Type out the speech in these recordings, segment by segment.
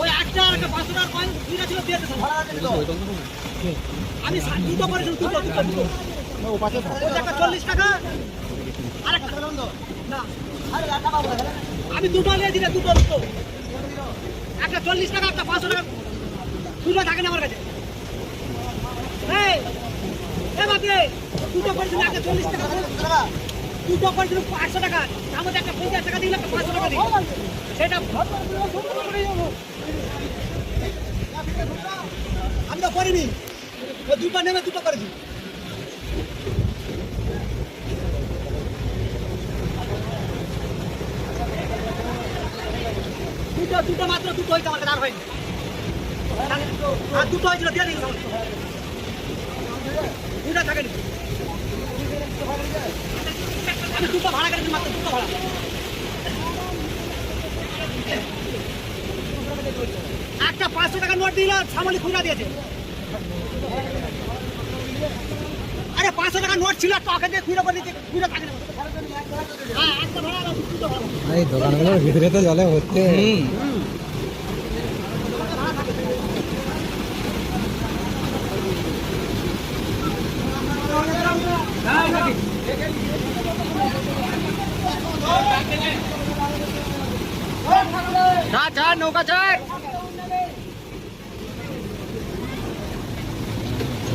ওই একটা আমি দুটো করেছিলাম, দুটো একটা চল্লিশ টাকা, আর একটা না আমি দুটো নিয়ে দিলে, দুটো দুটো। একটা চল্লিশ টাকা, একটা পাঁচশো টাকা। দুটো থাকে না আমার কাছে। দুটো করেছিল একটা চল্লিশ টাকা। দুটো করেছিল পাঁচশো টাকা। তার মধ্যে একটা পঞ্চাশ টাকা দিলে, একটা পাঁচশো টাকা দিই সেটা আমি তো করিনি দুটো নেমে দুটো করেছি দুটো দুটো মাত্র, দুটো হয়েছে আমার আর হয়নি। আর দুটো হয়েছিল, দিয়ে দিন দুটা থাকেনি। দুটো ভাড়া করেছি মাত্র দুটো ভাড়া একটা পাঁচশো টাকা নোট দিল সামনে খুঁজা দিয়েছে। আরে পাঁচশো টাকা নোট ছিল একটা দিয়ে খুঁজে করে দিয়েছে খুঁজে থাকে হ্যাঁ একটা ভাড়া আর দুটো ভাড়া। এই দোকানগুলোর ভিতরে তো জলে হচ্ছে ছাড় ছাড় নৌকা ছাড়।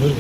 এই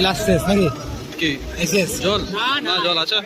লাস্ট শেষ নাকি? কি? জল? না জল আছে?